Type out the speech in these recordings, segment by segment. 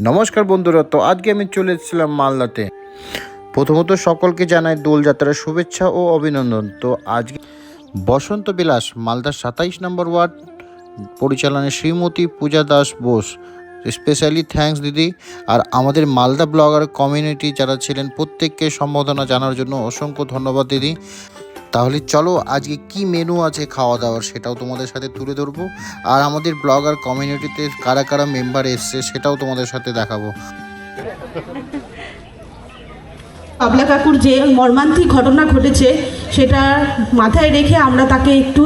নমস্কার বন্ধুরা, তো আজকে আমি চলে এসেছিলাম মালদাতে। প্রথমত সকলকে জানাই দোলযাত্রার শুভেচ্ছা ও অভিনন্দন। তো আজকে বসন্ত বিলাস, মালদার সাতাইশ নম্বর ওয়ার্ড, পরিচালনায় শ্রীমতী পূজা দাস বোস। স্পেশালি থ্যাঙ্কস দিদি। আর আমাদের মালদা ব্লগার কমিউনিটি যারা ছিলেন, প্রত্যেককে সম্বোধনা জানার জন্য অসংখ্য ধন্যবাদ দিদি। তাহলে চলো আজকে কি মেনু আছে খাওয়া দাওয়ার সেটাও তোমাদের সাথে তুলে ধরবো। আর আমাদের ব্লগার কমিউনিটিতে কারা কারা মেম্বার এসছে সেটাও তোমাদের সাথে দেখাবো। বাবলা কাকুর যে মর্মান্তিক ঘটনা ঘটেছে সেটা মাথায় রেখে আমরা তাকে একটু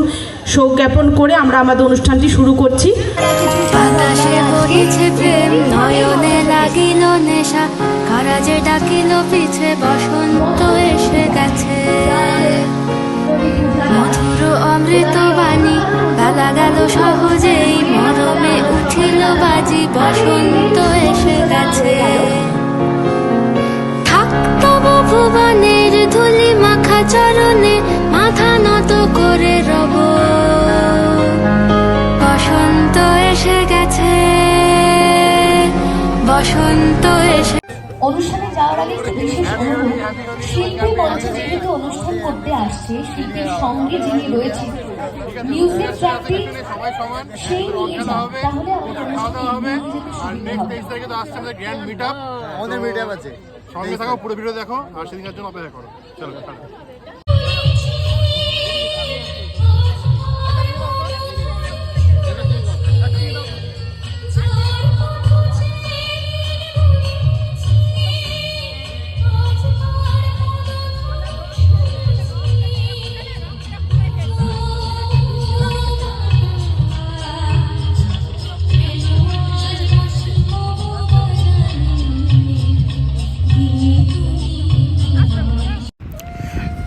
শোক জ্ঞাপন করে আমরা আমাদের অনুষ্ঠানটি শুরু করছি। ডাকিল পিছে বসন্ত এসে গেছে। সহজেই মরমে উঠিল বাজি, বসন্ত এসে গেছে। থাকতব ভুবনের ধুলি মাখা চরণে, মাথা নত করে রব। বসন্ত এসে গেছে, বসন্ত এসে অনুষ্ঠানে যাওয়ার আগে একটু বিশেষ অনুরোধ, শিল্পী মঞ্চে যেহেতু অনুষ্ঠান করতে আসছে, শিল্পীর সঙ্গে যিনি রয়েছে মিউজিক ট্রাফিক সেই নিয়ে তাহলে আমাদের অনুষ্ঠানটি এগিয়ে হবে। আর নেক্সট তেইশ তারিখে তো আসছে আমাদের গ্র্যান্ড মিট আপ আমাদের মিট আছে। সঙ্গে থাকো পুরো ভিডিও দেখো আর সেদিনকার জন্য অপেক্ষা করো। চলো।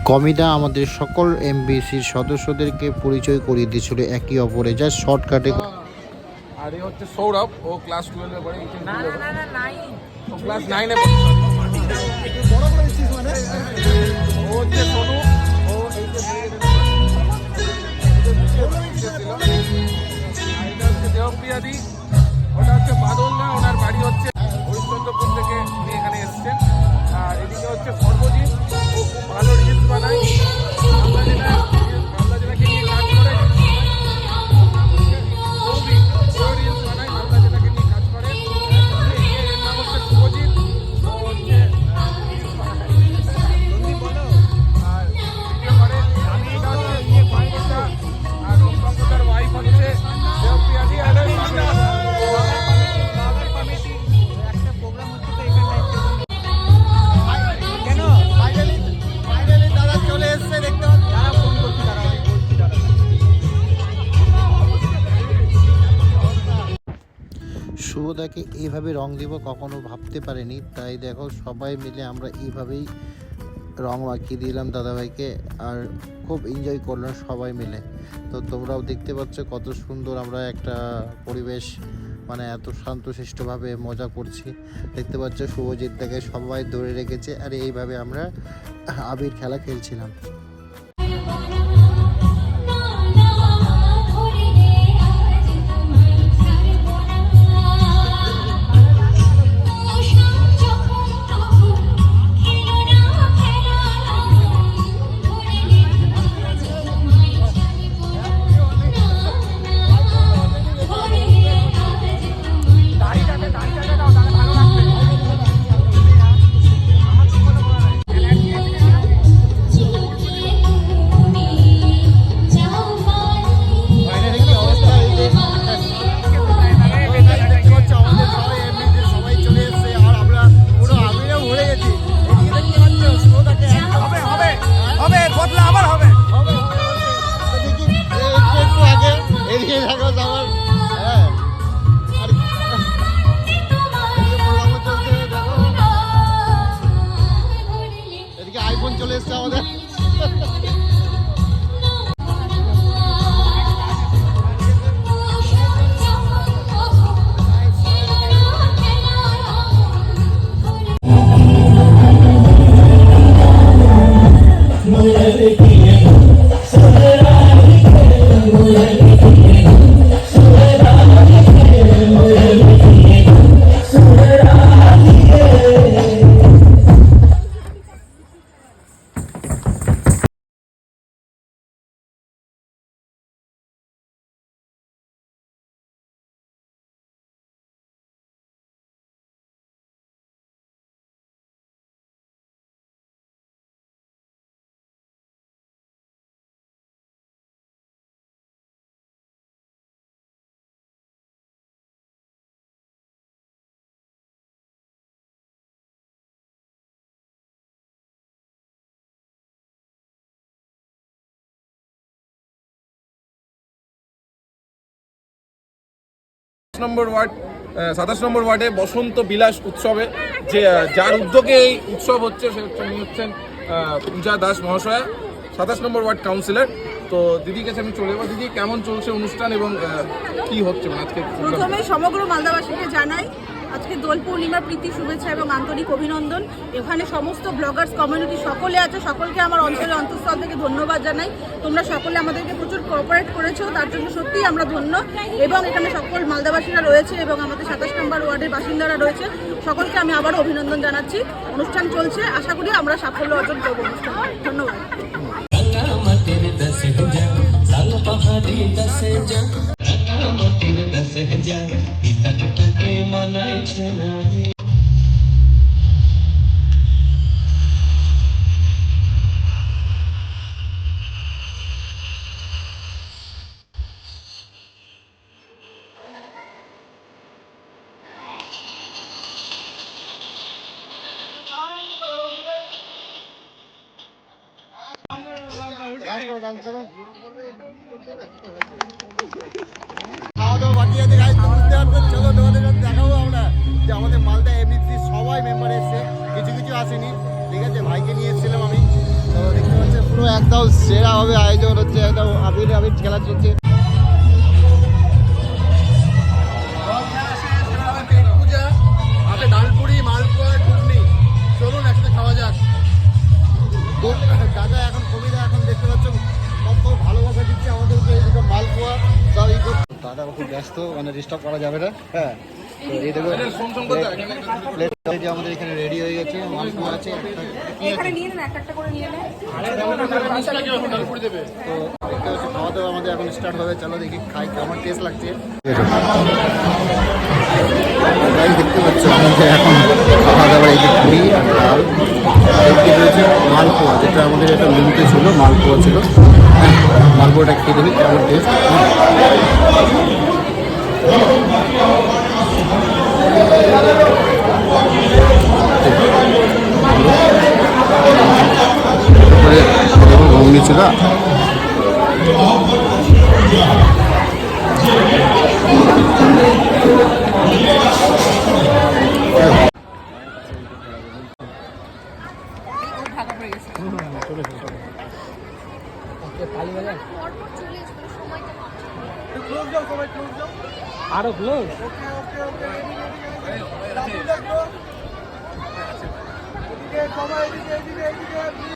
কমিদা আমাদের সকল এমবিসির সদস্যদেরকে পরিচয় করিয়ে দিয়েছিল একে অপরে যা শর্টকাটে আর এ হচ্ছে সৌরভ ও ক্লাস টুয়েলভে পড়ে না না না নাইন ও ক্লাস নাইনে বড় করে দিচ্ছিস মানে ও হচ্ছে সোনু ও এই যে ছিল। আর এটা হচ্ছে দেবপ্রিয়াদি ওটা হচ্ছে বাদলদা ওনার বাড়ি হচ্ছে শুভদাকে এইভাবে রং দিব কখনো ভাবতে পারিনি। তাই দেখো, সবাই মিলে আমরা এইভাবেই রং মাখিয়ে দিলাম দাদাভাইকে আর খুব এনজয় করলাম সবাই মিলে। তো তোমরাও দেখতে পাচ্ছ কত সুন্দর আমরা একটা পরিবেশ মানে এত শান্তশিষ্টভাবে মজা করছি। দেখতে পাচ্ছ শুভজিৎটাকে সবাই ধরে রেখেছে আর এইভাবে আমরা আবির খেলা খেলছিলাম। miércoles, sábado. Yeah. নম্বর ওয়ার্ড সাতাশ নম্বর ওয়ার্ডে বসন্ত বিলাস উৎসবে, যে যার উদ্যোগে এই উৎসব হচ্ছে উনি হচ্ছেন পূজা দাস মহাশয়া, সাতাশ নম্বর ওয়ার্ড কাউন্সিলর। তো দিদির কাছে আমি চলে যাব দিদি, কেমন চলছে অনুষ্ঠান এবং কি হচ্ছে মানে আজকে? প্রথমে সমগ্র মালদাবাসীকে জানাই আজকে দোল পূর্ণিমার প্রীতি, শুভেচ্ছা এবং আন্তরিক অভিনন্দন। এখানে সমস্ত ব্লগার্স কমিউনিটি সকলে আছে। সকলকে আমার অঞ্চলে অন্তঃস্থল থেকে ধন্যবাদ জানাই। তোমরা সকলে আমাদেরকে প্রচুর কোঅপারেট করেছ, তার জন্য সত্যিই আমরা ধন্য। এবং এখানে সকল মালদাবাসীরা রয়েছে এবং আমাদের সাতাশ নম্বর ওয়ার্ডের বাসিন্দারা রয়েছে। সকলকে আমি আবারও অভিনন্দন জানাচ্ছি। অনুষ্ঠান চলছে। আশা করি আমরা সাফল্য অর্জন করব ধন্যবাদ। my nights and I ਆਦੋ ਵਧੀਆ ਦਿਖਾਈ তো চলো, তোমাদের সাথে দেখাবো আমরা যে আমাদের মালদা এমনিতে সবাই মেম্বার এসছে। কিছু কিছু আসেনি। ঠিক আছে, ভাইকে নিয়ে এসেছিলাম আমি। দেখতে পাচ্ছেন, পুরো একদম সেরা হবে আয়োজন হচ্ছে, একদম আবির আবির খেলা চলছে। দাদা এখন কবিতা এখন দেখতে পাচ্ছ কত ভালোবাসা দিচ্ছে আমাদেরকে মালপোয়া। দাদা খুব ব্যস্ত মানে ডিস্টার্ব করা যাবে না। হ্যাঁ তো এই দেখো আমাদের এখানে রেডি হয়ে গেছে মালপোয়া আছে তো দেখতে পাচ্ছি খাওয়া দাওয়া আমাদের এখন স্টার্ট হবে চলো দেখি খাই কেমন টেস্ট লাগছে। দেখতে পাচ্ছ আমাদের এখন খাওয়া দাওয়া এই যে পুরি আর ডাল আর এদিকে রয়েছে মালপোয়া, যেটা আমাদের একটা লিমিটে ছিল, মালপোয়া ছিল। হ্যাঁ মালপোয়াটা খেয়ে দেবে কেমন টেস্ট ঘুমিয়ে ছিল সবাই এদিকে এদিকে এদিকে